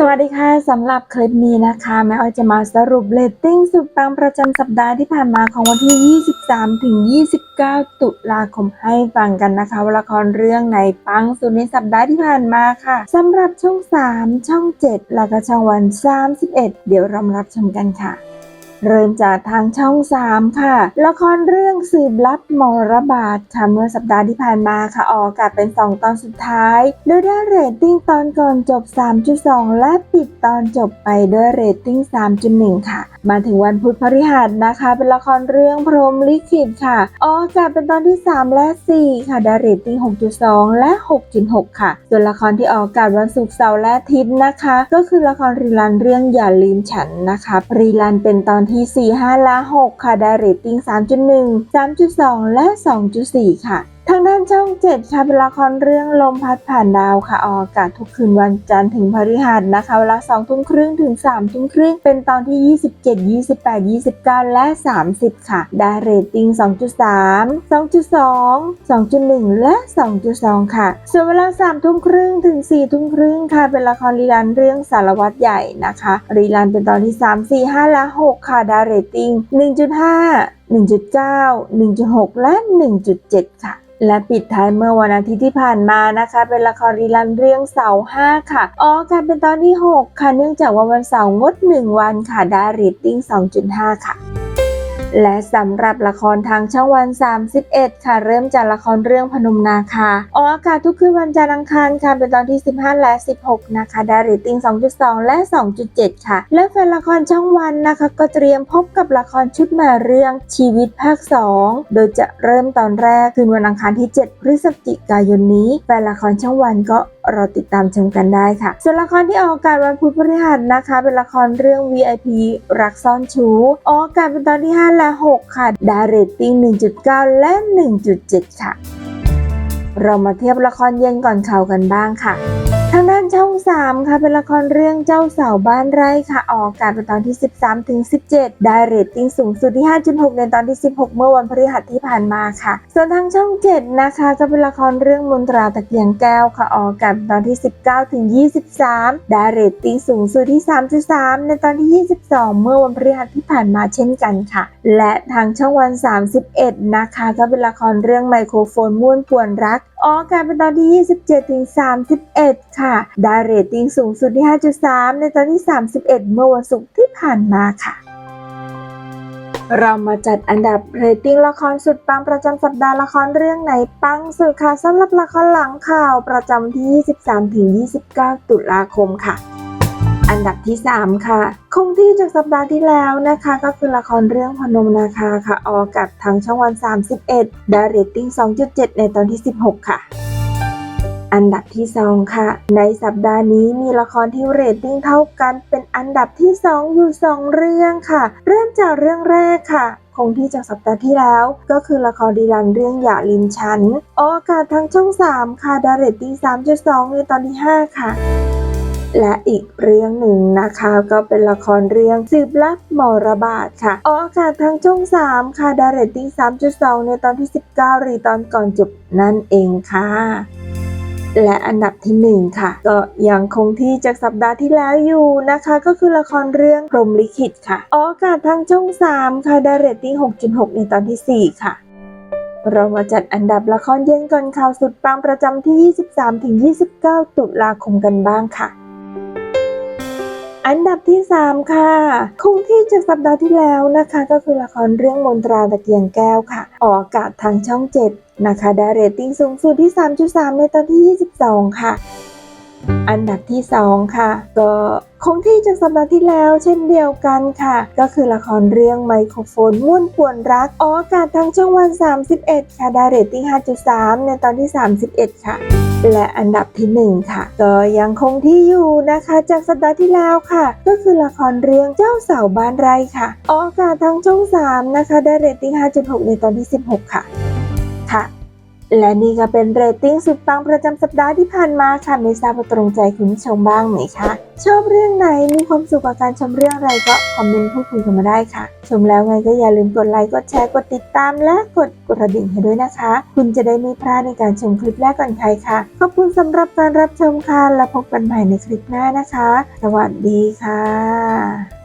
สวัสดีค่ะสำหรับคลิปนี้นะคะแม่อ้อยจะมาสรุปเรตติ้งสุดปังประจำสัปดาห์ที่ผ่านมาของวันที่ 23 ถึง 29 ตุลาคมให้ฟังกันนะคะว่าละครเรื่องไหนปังสุดในสัปดาห์ที่ผ่านมาค่ะสำหรับช่อง 3 ช่อง 7 แล้วก็ช่องวัน 31 เดี๋ยวเรามารับชมกันค่ะ เริ่มจากทางช่อง 3 ค่ะ ละครเรื่องสืบลับมรบาทค่ะเมื่อสัปดาห์ที่ผ่านมาค่ะออกอากาศเป็น 2 ตอนสุดท้ายโดยได้เรตติ้งตอนก่อนจบ 3.2 และปิดตอนจบไปด้วยเรตติ้ง 3.1 ค่ะ มาถึงวันพุธพฤหัสนะคะ เป็นละครเรื่องพรหมลิขิตค่ะออกอากาศเป็นตอนที่ 3 และ 4 ค่ะได้เรตติ้ง 6.2 และ 6.6 ค่ะ ส่วนละครที่ออกอากาศวันศุกร์เสาร์และอาทิตย์นะคะ ก็คือละครรีลันเรื่องอย่าลืมฉันนะคะรีลันเป็นตอนที่ 4 5 และ 6 ค่ะ ได้เรตติ้ง 3.1 3.2 และ 2.4 ค่ะ ทางด้านช่อง7ค่ะเป็นละครเรื่องลมพัดผ่านดาวค่ะออกอากาศทุกคืนวันจันทร์ถึงพฤหัสนะคะ เวลา2ทุ่มครึ่งถึง3ทุ่มครึ่งเป็นตอนที่ 27 28 29 และ 30 ค่ะ ได้เรตติ้ง 2.3 2.2 2.1 และ 2.2 ค่ะ ส่วนเวลา3ทุ่มครึ่งถึง4ทุ่มครึ่งค่ะ เป็นละครรีลันเรื่องสารวัตรใหญ่นะคะรีลันเป็นตอนที่ 3 4 5 และ 6 ค่ะได้เรตติ้ง 1.5 1.9 1.6 และ 1.7 ค่ะ และปิดท้ายเมื่อวันอาทิตย์ที่ผ่านมานะคะ เป็นละครรีลันเรื่องเสาร์5ค่ะอ๋อค่ะเป็นตอนที่ 6 ค่ะ เนื่องจากว่าวันเสาร์งด 1 วันค่ะได้เรตติ้ง 2.5 ค่ะ และสำหรับละครทางช่องวัน 31 ค่ะ เริ่มจากละครเรื่องพนมนาคาออกอากาศทุกคืนวันจันทร์อังคารค่ะเป็นตอนที่ 15 และ 16 นะคะได้เรตติ้ง 2.2 และ 2.7 ค่ะ และแฟนละครช่องวันนะคะ ก็เตรียมพบกับละครชุดม่เรื่องชีวิตภาค 2 โดยจะเริ่มตอนแรกคืนวันอังคารที่ 7 พฤศจิกายนนี้แฟนละครช่องวันก็ รอติดตามชมกันได้ค่ะ ส่วนละครที่ออกอากาศวันพุธพฤหัสนะคะ เป็นละครเรื่อง VIP รักซ่อนชู้ออกอากาศเป็นตอนที่ 5 และ 6 ค่ะดาเรตติ้ง 1.9 และ 1.7 ค่ะ เรามาเทียบละครเย็นก่อนข่าวกันบ้างค่ะ ทางด้านช่อง 3 ค่ะ เป็นละครเรื่องเจ้าสาวบ้านไร่ค่ะ ออกอากาศเป็นตอนที่ 13ถึง17 ได้เรตติ้งสูงสุดที่ 5.6 ในตอนที่ 16 เมื่อวันพฤหัสที่ผ่านมาค่ะ ส่วนทางช่อง 7 นะคะก็เป็นละครเรื่องมนตราตะเกียงแก้วค่ะ ออกอากาศตอนที่ 19ถึง23 ได้เรตติ้งสูงสุดที่ 3.3 ในตอนที่ 22 เมื่อวันพฤหัสที่ผ่านมาเช่นกันค่ะ และทางช่องวัน 31 นะคะก็เป็นละครเรื่องไมโครโฟนม่วนป่วนรักออกอากาศเป็นตอนที่ 27 ถึง 31 ค่ะ ได้เรตติ้งสูงสุดที่ 5.3 ในตอนที่ 31 เมื่อวันศุกร์ที่ผ่านมาค่ะเรามาจัดอันดับเรตติ้งละครสุดปังประจำสัปดาห์ละครเรื่องไหนปังสุดค่ะสำหรับละครหลังข่าวประจำที่ 23ถึง29 ตุลาคมค่ะ อันดับที่ 3 ค่ะ คงที่จากสัปดาห์ที่แล้วนะคะ ก็คือละครเรื่องพนมนาคาค่ะ ออกากาศทางช่องวัน 31 ได้เรตติ้ง 2.7 ในตอนที่ 16 ค่ะอันดับที่ 2 ค่ะ ในสัปดาห์นี้มีละครที่เรตติ้งเท่ากันเป็นอันดับที่ 2 อยู่ 2 เรื่องค่ะ เริ่มจากเรื่องแรกค่ะ คงที่จากสัปดาห์ที่แล้ว ก็คือละครดีรันเรื่องอย่าลิมฉันออกอากาศทางช่อง 3 ค่ะด้เรตติ้ง 3.2 ในตอนที่ 5 ค่ะ และอีกเรื่องหนึ่งนะคะก็เป็นละครเรื่องสืบลับมรบาทค่ะออกอากาศทางช่อง 3 ค่ะได้เรตติ้ง 3.2 ในตอนที่ 19หรือตอนก่อนจบนั่นเองค่ะและอันดับที่ 1 ค่ะ ก็ยังคงที่จากสัปดาห์ที่แล้วอยู่นะคะ ก็คือละครเรื่องพรหมลิขิตค่ะออกอากาศทางช่อง 3 ค่ะได้เรตติ้ง 6.6 ในตอนทีสี่ 4 ค่ะ เรามาจัดอันดับละครเย็นก่อนข่าวสุดปังประจำที่ 23ถึง29 ตุลาคมกันบ้างค่ะ อันดับที่ 3 ค่ะ คงที่จากสัปดาห์ที่แล้วนะคะ ก็คือละครเรื่องมนตราตะเกียงแก้วค่ะ ออกอากาศทางช่อง 7 นะคะได้เรตติ้งสูงสุดที่ 3.3 ในตอนที่ 22 ค่ะอันดับที่ 2 ค่ะ ก็คงที่จากสัปดาห์ที่แล้วเช่นเดียวกันค่ะ ก็คือละครเรื่องไมโครโฟนม่วนป่วนรักออกอากาศทางช่องวัน 31 ค่ะได้เรตติ้ง 5.3 ในตอนที่ 31 ค่ะ และอันดับที่1ค่ะก็ยังคงที่อยู่นะคะ จากสัปดาห์ที่แล้วค่ะ ก็คือละครเรื่องเจ้าสาวบ้านไร่ค่ะออกอากาศทางช่อง 3 นะคะ ได้เรตติ้ง 5.6 ในตอนที่ 16 ค่ะค่ะ และนี่ก็เป็นเรตติ้งสุดปังประจำสัปดาห์ที่ผ่านมาค่ะไม่ทราบว่าตรงใจคุณผู้ชมบ้างไหมคะ ชอบเรื่องไหนมีความสุขกับการชมเรื่องอะไรก็คอมเมนต์พูดคุยกันมาได้ค่ะ ชมแล้วไงก็อย่าลืมกดไลค์กดแชร์กดติดตามและกดกระดิ่งให้ด้วยนะคะ คุณจะได้ไม่พลาดในการชมคลิปแรกก่อนใครค่ะขอบคุณสำหรับการรับชมค่ะและพบกันใหม่ในคลิปหน้านะคะ สวัสดีค่ะ